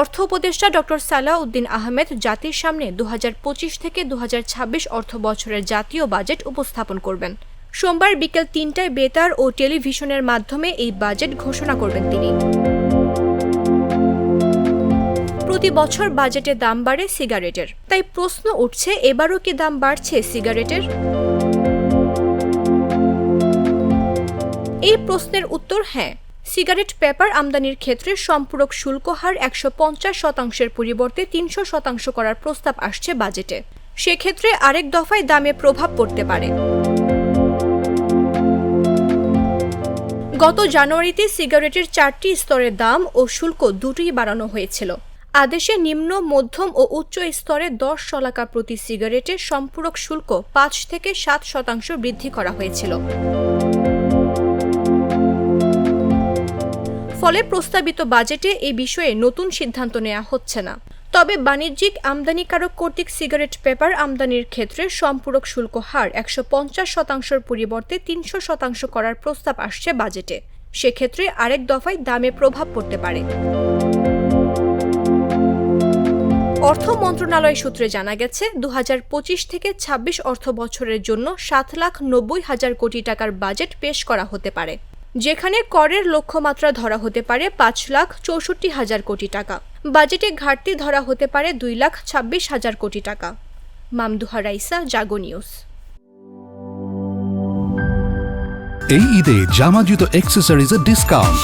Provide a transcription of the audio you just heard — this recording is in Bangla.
অর্থ উপদেষ্টা ডক্টর সালাহ উদ্দিন আহমেদ জাতির সামনে দু হাজার পঁচিশ থেকে দু অর্থ বছরের জাতীয় বাজেট উপস্থাপন করবেন। সোমবার বিকেল তিনটায় বেতার ও টেলিভিশনের মাধ্যমে এই বাজেট ঘোষণা করবেন তিনি। প্রতি বছর বাজেটে দাম বাড়ে সিগারেটের। তাই প্রশ্ন উঠছে, এবারও কি দাম বাড়ছে সিগারেটের? এই প্রশ্নের উত্তর হ্যাঁ। সিগারেট, পেপার আমদানির ক্ষেত্রে সম্পূরক শুল্ক হার একশো পঞ্চাশ শতাংশের পরিবর্তে তিনশো শতাংশ করার প্রস্তাব আসছে বাজেটে। সেক্ষেত্রে আরেক দফায় দামে প্রভাব পড়তে পারে। গত জানুয়ারিতে সিগারেটের চারটি স্তরের দাম ও শুল্ক দুটোই বাড়ানো হয়েছিল। আদেশে নিম্ন, মধ্যম ও উচ্চ স্তরে দশ শলাকা প্রতি সিগারেটের সম্পূরক শুল্ক পাঁচ থেকে সাত শতাংশ বৃদ্ধি করা হয়েছিল। ফলে প্রস্তাবিত বাজেটে এ বিষয়ে নতুন সিদ্ধান্ত নেওয়া হচ্ছে না। তবে বাণিজ্যিক আমদানিকারক কর্তৃক সিগারেট পেপার আমদানির ক্ষেত্রে সম্পূরক শুল্ক হার একশো পঞ্চাশ শতাংশের পরিবর্তে তিনশো শতাংশ করার প্রস্তাব আসছে বাজেটে। সেক্ষেত্রে আরেক দফায় দামে প্রভাব পড়তে পারে। অর্থ মন্ত্রণালয় সূত্রে জানা গেছে দু হাজার পঁচিশ থেকে ২৬ অর্থ বছরের জন্য সাত লাখ নব্বই হাজার কোটি টাকার বাজেট পেশ করা হতে পারে। যেখানে করের লক্ষ্যমাত্রা ধরা হতে পারে পাঁচ লাখ চৌষট্টি হাজার কোটি টাকা। বাজেটে ঘাটতি ধরা হতে পারে দুই লাখ ছাব্বিশ হাজার কোটি টাকা। মামদুহা রাইসা জাগো নিউজ। এই ঈদে জামা জুতো অ্যাক্সেসরিজের ডিসকাউন্ট